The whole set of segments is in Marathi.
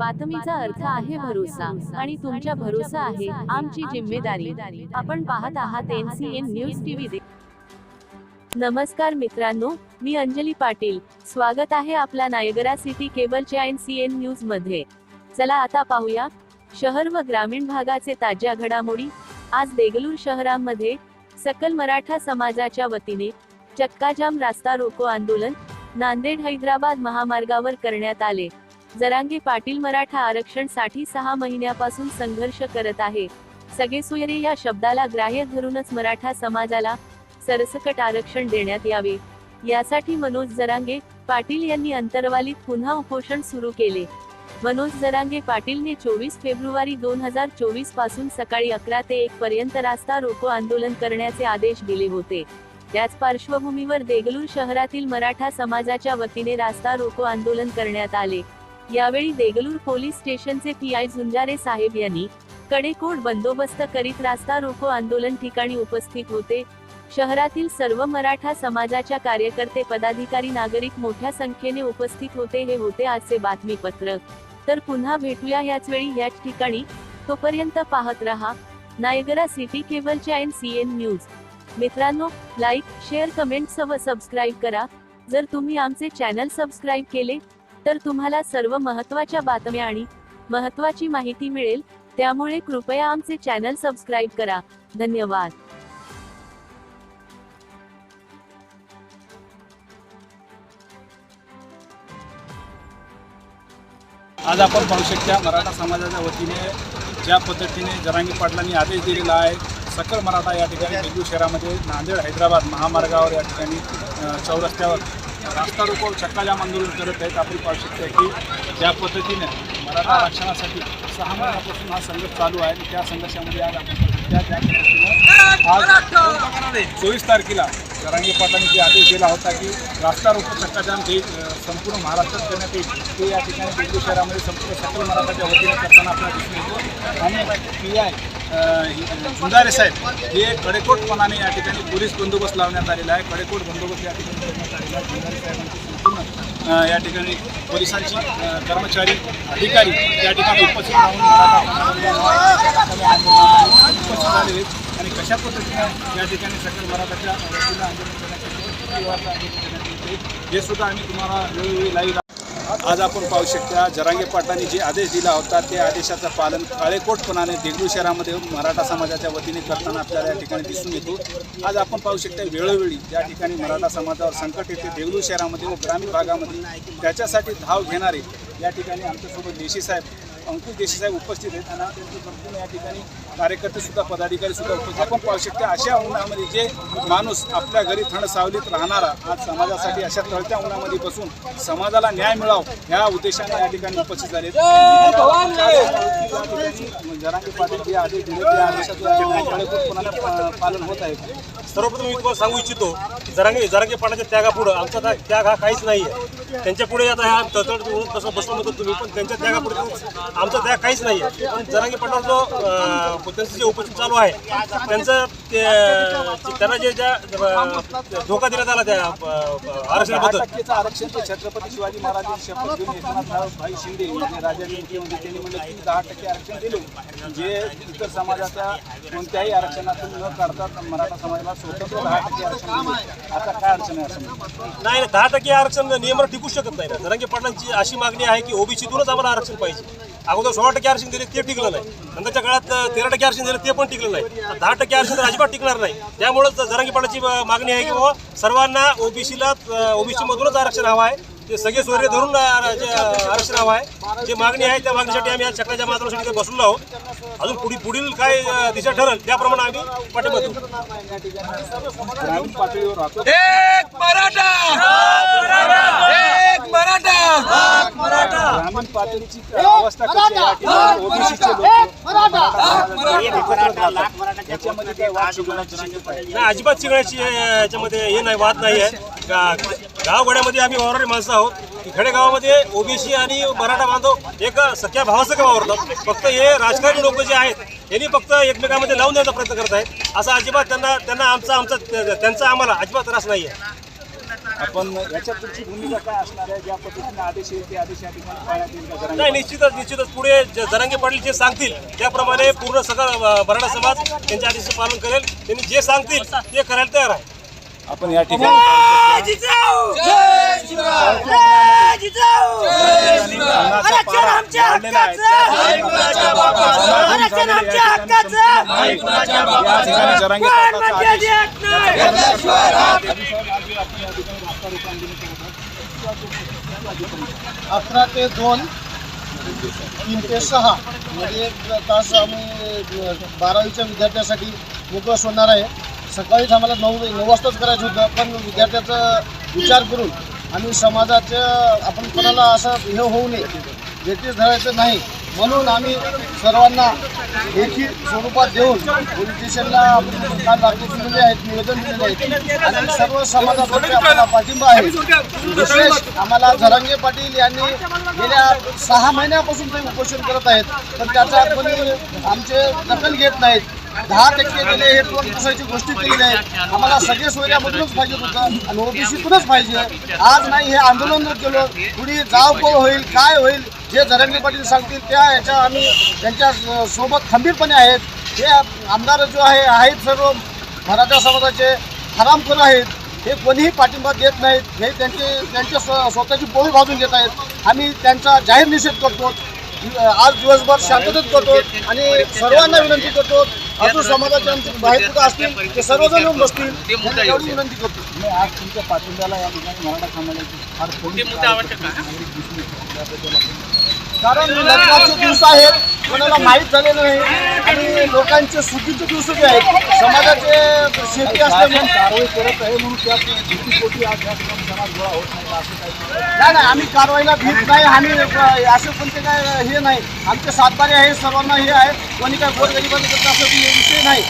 बातमीचा अर्थ आहे भरोसा आणि तुमच्या भरोसा आहे आमची जिम्मेदारी. आपण पाहत आहात N C N news TV नमस्कार मित्रांनो मी अंजली पाटील. स्वागत आहे आपला नायगरा सिटी केबलच्या एन सी एन न्यूजमध्ये. चला आता पाहूया. शहर व ग्रामीण भागाचे ताज्या घडामोडी. आज देगलूर शहरामध्ये सकल मराठा समाजाच्या वतीने चक्काजाम रास्ता रोको आंदोलन नांदेड हैदराबाद महामार्गावर करण्यात आले. जरांगे पाटील मराठा आरक्षणसाठी सहा महिन्यापासून संघर्ष करत आहे. सगळे सुयरे या शब्दाला ग्राह्य धरूनच मराठा समाजाला सरसकट आरक्षण देण्यात यावे. यासाठी मनोज जरांगे पाटील यांनी अंतरवालीत पुन्हा उपोषण सुरू केले. मनोज जरांगे पाटीलने चोवीस फेब्रुवारी दोन हजार चोवीसपासून सकाळी अकरा ते एक पर्यंत रास्ता रोको आंदोलन करण्याचे आदेश दिले होते. त्याच पार्श्वभूमीवर देगलूर शहरातील मराठा समाजाच्या वतीने रास्ता रोको आंदोलन करण्यात आले. यावेळी देगलूर पोलीस स्टेशनचे पी आय झुंजारे साहेब यांनी कडेकोट बंदोबस्त करीत रास्ता रोको आंदोलन ठिकाणी उपस्थित होते. शहरातील सर्व मराठा समाजाच्या कार्यकर्ते पदाधिकारी नागरिक मोठ्या संख्येने उपस्थित होते हे होते आजचे बातमीपत्र. तर पुन्हा भेटूया याच वेळी याच ठिकाणी. तोपर्यंत पाहत रहा. नायगरा सिटी केबलच्या एन सी एन न्यूज. मित्रांनो लाईक शेअर कमेंट्स व सबस्क्राईब करा. जर तुम्ही आमचे चॅनल सबस्क्राईब केले तर तुम्हाला सर्व महत्त्वाच्या बातम्या आणि महत्त्वाची माहिती मिळेल त्यामुळे कृपया आमचे चॅनल सबस्क्राईब करा. धन्यवाद. आज आपण पाहू शकता मराठा समाजाच्या वतीने ज्या पद्धतीने जरांगी पाटलांनी आदेश दिलेला आहे सकल मराठा या ठिकाणी बेंगळूर शहरामध्ये नांदेड हैदराबाद महामार्गावर या ठिकाणी चौरस्त्यावर रास्ता रोको चक्काजाम आंदोलन करत आहेत आपण पाहू शकता की ज्या पद्धतीने मराठा आरक्षणासाठी सहा महिन्यापासून हा संघर्ष चालू आहे आणि त्या संघर्षामध्ये आज आपण त्या पद्धतीनं आज चोवीस तारखेला जरांगे पाटलांनी जे आदेश दिला होता की रास्ता रोको चक्काजाम जे संपूर्ण महाराष्ट्रात करण्यात येईल ते या ठिकाणी बेंगू शहरामध्ये संपूर्ण सकल मराठाच्या वतीने करताना आपल्याला दिसून येतो. आणि पी आय झुंजारे साहेब हे कडेकोटपणाने या ठिकाणी पोलीस बंदोबस्त लावण्यात आलेला आहे. कडेकोट बंदोबस्त या ठिकाणी करण्यात आलेला आहे. झुंजारे साहेबांची संपूर्ण या ठिकाणी पोलिसांची कर्मचारी अधिकारी या ठिकाणी उपस्थित राहून उपस्थित झालेले आहेत. आणि कशा पद्धतीनं या ठिकाणी सकल मराठाच्या वतीनं आंदोलन करण्यात आंदोलन करण्यात येते हे सुद्धा आम्ही तुम्हाला वेळोवेळी लाईव्ह आज आपण पाहू शकता जरांगे पाटलांनी जे आदेश दिला होता ते आदेशाचं पालन काळेकोटपणाने देगलूर शहरामध्ये मराठा समाजाच्या वतीने करताना आपल्याला या ठिकाणी दिसून येतो. आज आपण पाहू शकता वेळोवेळी या ठिकाणी मराठा समाजावर संकट येते देगलूर शहरामध्ये व ग्रामीण भागामध्ये त्याच्यासाठी धाव घेणारे या ठिकाणी आमच्यासोबत देशी साहेब अंकुश देशी साहेब उपस्थित आहेत. आणि त्यांचे संपूर्ण या ठिकाणी कार्यकर्ते सुद्धा पदाधिकारी सुद्धा उपस्थित आपण पाहू शकता अशा उन्हामध्ये जे माणूस आपल्या घरी थंड सावलीत राहणारा आज समाजासाठी अशा तळत्या उन्हामध्ये बसून समाजाला न्याय मिळावा या उद्देशाने या ठिकाणी उपस्थित झाले. जरांगे पाटील जे आदेश दिले त्या आदेशाचं पालन होत आहे. सर्वप्रथम मी तुम्हाला सांगू इच्छितो की जरांगे जरांगे पाण्याच्या त्यागापुढं आमचा त्या- त्याग हा काहीच नाही आहे त्यांच्या पुढे आता ह्या तळतळ कसं बसलो होतो तुम्ही पण त्यांच्या त्यागापुढे आमचा त्याग काहीच नाही आहे पण जरांगे पाटलावर जो त्यांचं जे उपस्थित चालू आहे त्यांचं ते त्यांना जे ज्या धोका देण्यात आला त्या आरक्षणाबद्दल. आरक्षण छत्रपती शिवाजी महाराजांची शपथ घेऊन शिंदे म्हणजे राज्याचे मुख्यमंत्री त्यांनी म्हणलं की दहा टक्के आरक्षण दिले. जे इतर समाजाच्या कोणत्याही आरक्षणातून न काढता मराठा समाजाला स्वतंत्र दहा टक्के आरक्षण दिले. आता काय अडचण आहे असं? नाही दहा टक्के आरक्षण नियमावर टिकू शकत नाही. ना जरांगे पाटलांची अशी मागणी आहे की ओबीसीतूनच आम्हाला आरक्षण पाहिजे. अगोदर सोळा टक्के आरक्षण दिले ते टिकलं नाही. नंतरच्या काळात तेरा टक्के आरक्षण दिलं ते पण टिकलं नाही. दहा टक्के आरक्षण तर अजिबात टिकणार नाही. त्यामुळेच जरांगे पाटलाची मागणी आहे की बाबा सर्वांना ओबीसीला ओबीसी मधूनच आरक्षण हवं आहे. ते सगळे सोयरे धरून आरक्षण हवं आहे. जे मागणी आहे त्या मागणीसाठी आम्ही आज चक्राच्या माध्यमासाठी बसलो आहोत. अजून पुढील पुढील काय दिशा ठरेल त्याप्रमाणे आम्ही पाठिंबा देऊ. एक मराठा! ग्रामीण पातळीची अवस्था कशी आहे? ओबीसीचे लोक. अजिबात चिघळायची याच्यामध्ये हे नाही वाद नाही आहे. गावगाड्यामध्ये आम्ही वावरणारी माणसं आहोत. खेडेगावामध्ये ओबीसी आणि मराठा बांधव एक सख्या भावासारखं वावरतात. फक्त हे राजकारणी लोक जे आहेत यांनी फक्त एकमेकांमध्ये लावून द्यायचा प्रयत्न करत आहेत. असं अजिबात त्यांना त्यांना आमचा आमचा त्यांचा आम्हाला अजिबात त्रास नाही आहे आपण याच्या पुढची भूमिका काय असणार आहे? ज्या पद्धतीने आदेश येईल ते आदेश या ठिकाणी पाळण्यात येईल का जरांगे? नाही निश्चितच निश्चितच. पुढे ज- जरांगे पाटील जे सांगतील त्याप्रमाणे पूर्ण सगळं मराठा समाज त्यांच्या आदेशाचं पालन करेल. त्यांनी जे सांगतील ते करायला तयार आहे. आपण या ठिकाणी अन्नाचा पारा वाढलेला आहे. या ठिकाणी जरांगे पाटलाचा आदेश अकरा ते दोन तीन ते सहा. म्हणजे एक तास आम्ही बारावीच्या विद्यार्थ्यासाठी मोकळं सोडणार आहे. सकाळीच आम्हाला नऊ नऊ वाजताच करायचं होतं पण विद्यार्थ्याचा विचार करून आम्ही समाजाचं आपण कोणाला असं हे होऊ नये ब्रिटिश धरायचं नाही म्हणून आम्ही सर्वांना लेखी स्वरूपात देऊन पोलीस स्टेशनला काल दिलेले आहेत निवेदन दिलेले आहेत. आणि सर्व समाजातर्फे आम्हाला पाठिंबा आहे. विशेष आम्हाला झरंगे पाटील यांनी गेल्या सहा महिन्यापासून ते उपोषण करत आहेत. पण त्याचा कोणी आमचे दखल घेत नाहीत. दहा टक्के दिले हे दोन दिवसाची गोष्टी केली आहेत आम्हाला सगळे सोयऱ्यामधूनच पाहिजे होतं आणि ओबीसीतूनच पाहिजे. आज नाही हे आंदोलन जर केलं. पुढे जाव कोळ होईल काय होईल जे झरंगे पाटील सांगतील त्या याच्या आम्ही त्यांच्यासोबत खंबीरपणे आहेत. हे आमदार जो आहे आहेत सर्व मराठा समाजाचे हरामखोर आहेत. हे कोणीही पाठिंबा देत नाहीत. हे त्यांचे त्यांचे स्व स्वतःची पोळी भाजून घेत आहेत. आम्ही त्यांचा जाहीर निषेध करतो. आज दिवसभर शांततेत करतो आणि सर्वांना विनंती करतो. अजून समाजाचे आमचे बाहेर कुठं असतील ते सर्वजण येऊन बसतील. एवढी विनंती करतो. मी आज तुमच्या पाठिंब्याला या ठिकाणी मराठा समाजाची फार थोडी कारण लग्नाचे दिवस आहेत. कोणाला माहीत झालेलं नाही. आणि लोकांचे सुखीचे दिवस जे आहेत. समाजाचे शेती असल्यामुळे कारवाई करत आहे म्हणून त्या भीतीपोटी आज या ठिकाणी समाज गोळा होत नाही असं काही नाही. नाही आम्ही कारवाईला भीत नाही. आम्ही अ, असे कोणते काय हे नाही. आमचे सातबारे आहे सर्वांना हे आहे. कोणी काय गोरगरिबांना करत असं विषय नाही.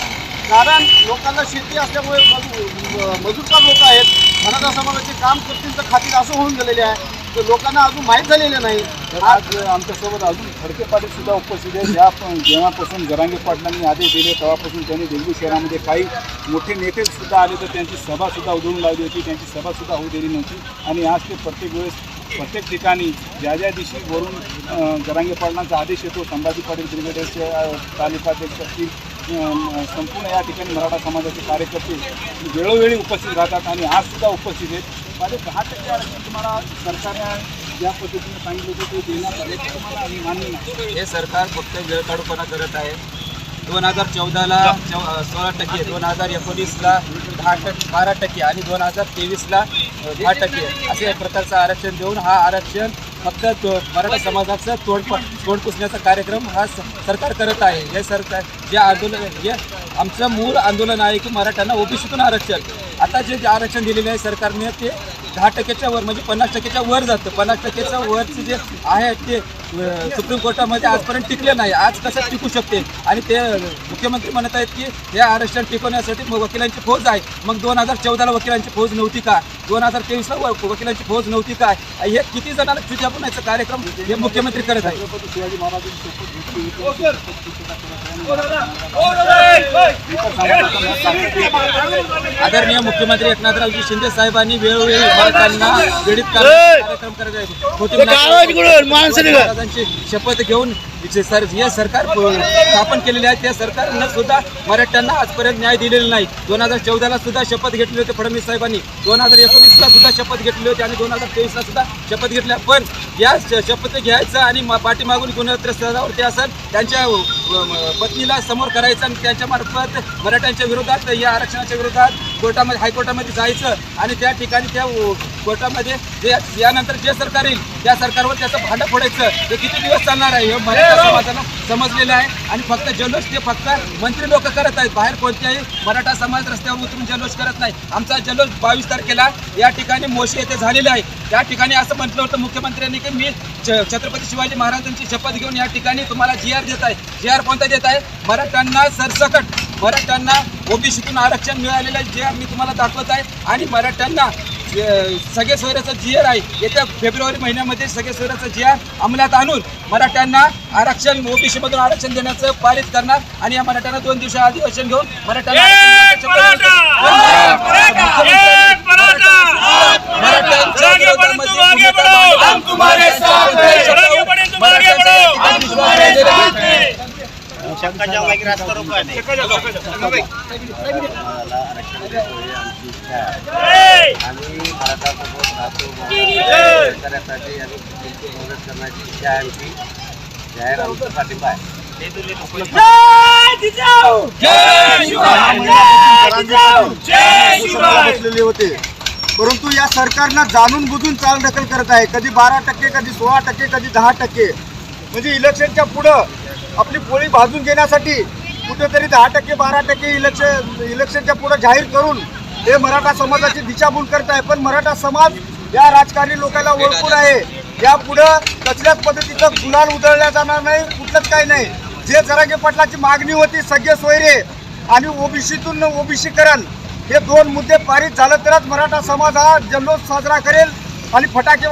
कारण लोकांना शेती असल्यामुळे मजू- मजूरकार लोक आहेत. मराठा समाजाचे काम करतील तर खातील असं होऊन गेलेले आहे. लोकांना अजून माहीत झालेलं नाही. तर आज आमच्यासोबत अजून खडके पाटील सुद्धा उपस्थित आहेत. ज्या जेव्हापासून जरांगे पाटलांनी आदेश दिले तेव्हापासून त्यांनी दिल्ली शहरामध्ये काही मोठे नेते सुद्धा आले तर त्यांची सभा सुद्धा उधळून लावली होती. त्यांची सभा सुद्धा होऊ दिली नव्हती. आणि आज ते प्रत्येक वेळेस प्रत्येक ठिकाणी ज्या ज्या दिवशी वरून अं, जरांगे पाटलांचा आदेश येतो संभाजी पाटील ब्रिगेडचे तालुकाध्यक्ष असतील संपूर्ण या ठिकाणी मराठा समाजाचे कार्यकर्ते वेळोवेळी उपस्थित राहतात आणि आजसुद्धा उपस्थित आहेत. माझे दहा टक्के आरक्षण तुम्हाला सरकारने ज्या पद्धतीने सांगितलं होतं ते देण्यात आले तुम्हाला आम्ही मान्य नाही. हे सरकार फक्त वेळकाढूपणा करत आहे. दोन हजार चौदाला चौ सोळा टक्के दोन हजार एकोणीसला दहा टक्के बारा टक्के आणि दोन हजार तेवीसला दहा टक्के असे एक प्रकारचं आरक्षण देऊन हा आरक्षण फक्त तो मराठा समाजाचं तोडपण तोड पुसण्याचा कार्यक्रम हा स- सरकार करत आहे. हे सरकार जे आंदोलन हे आमचं मूळ आंदोलन आहे की मराठ्यांना ओबीसीतून आरक्षण. आता जे आरक्षण दिलेलं आहे सरकारने ते दहा टक्क्याच्या वर म्हणजे पन्नास टक्क्याच्या वर जातं. पन्नास टक्क्याच्या वरचे जे आहे ते सुप्रीम कोर्टामध्ये आजपर्यंत टिकले नाही. आज कसं टिकू शकते? आणि ते मुख्यमंत्री म्हणत आहेत की हे आरक्षण टिकवण्यासाठी मग वकिलांची फौज आहे. मग दोन हजार चौदाला वकिलांची फौज नव्हती का? दोन हजार तेवीसला व- वकिलांची फौज नव्हती का? हे किती जणांना चुत्या बनायचं कार्यक्रम हे मुख्यमंत्री करत आहे होती. आदरणीय मुख्यमंत्री एकनाथरावजी शिंदे साहेबांनी वेळोवेळी मराठ्यांना पीडित कार्यक्रम करत महाराजांची शपथ घेऊन जे सर जे सरकार स्थापन केलेले आहे त्या सरकारनं सुद्धा मराठ्यांना आजपर्यंत न्याय दिलेला नाही. दोन हजार चौदाला सुद्धा शपथ घेतली होती फडणवीस साहेबांनी. दोन हजार एकोणीसला सुद्धा शपथ घेतली होती आणि दोन हजार तेवीसला सुद्धा शपथ घेतल्या पण या शपथ घ्यायचं आणि मा- पाठीमागून गुन्हेगार असेल त्यांच्या पत्नीला समोर करायचं आणि त्यांच्या मार्फत मराठ्यांच्या विरोधात या आरक्षणाच्या विरोधात कोर्टामध्ये हायकोर्टामध्ये जायचं आणि त्या ठिकाणी त्या कोर्टामध्ये जे यानंतर जे सरकार येईल त्या सरकारवर त्याचं भांडं फोडायचं. हे किती दिवस चालणार आहे? हे मराठा समाजाला समजलेलं आहे. आणि फक्त जल्लोष ते फक्त मंत्री लोक करत आहेत. बाहेर कोणत्याही मराठा समाज रस्त्यावर उतरून जल्लोष करत नाही. आमचा जल्लोष बावीस तारखेला या ठिकाणी मोशी येथे झालेला आहे. त्या ठिकाणी असं म्हटलं होतं मुख्यमंत्र्यांनी की मी छत्रपती शिवाजी महाराजांची शपथ घेऊन या ठिकाणी तुम्हाला जी आर देत आहे. जी आर कोणता देत आहे? मराठ्यांना सरसकट मराठ्यांना ओबीसीतून आरक्षण मिळालेलं आहे जे मी तुम्हाला दाखवत आहे. आणि मराठ्यांना सगळे सोयऱ्याचं जी आर आहे येत्या फेब्रुवारी महिन्यामध्ये सगळे सोयऱ्याचं जी आर अंमलात आणून मराठ्यांना आरक्षण ओबीसी मधून आरक्षण देण्याचं पारित करणार. आणि या मराठ्यांना दोन दिवस अधिवेशन घेऊन मराठ्यांना आरक्षण देण्याचं शपथ घेऊ. मुख्यमंत्र्यांनी- मराठा- मराठ्यांच्या विरोधामध्ये भूमिका मांडतो. मराठ्यांचा किती विश्वास आहे? आम्ही मराठासोबत राहतो आणि मदत करण्याची इच्छा आहे आमची जाहीर आमचा पाठिंबा आहे बसलेले होते परंतु या सरकारनं जाणून बुजून चाल दखल करत आहे. कधी बारा टक्के कधी सोळा टक्के कधी दहा टक्के. म्हणजे इलेक्शनच्या पुढं आपली पोळी भाजून घेण्यासाठी कुठेतरी दहा टक्के बारा टक्के इलेक्शन इलेक्शनच्या पुढं जाहीर करून हे मराठा समाजाची दिशाभूल करत आहे पण मराठा समाज या राजकारणी लोकांना ओळखून आहे. या पुढं कसल्याच पद्धतीचं गुलाल उधळल्या जाणार नाही कुठलंच काही नाही. जे जरागे पाटलाची मागणी होती सगळे सोयरे आणि ओबीसीतून ओबीसीकरण हे दोन मुद्दे पारित झालं तरच मराठा समाज हा जल्लोष साजरा करेल आणि फटाके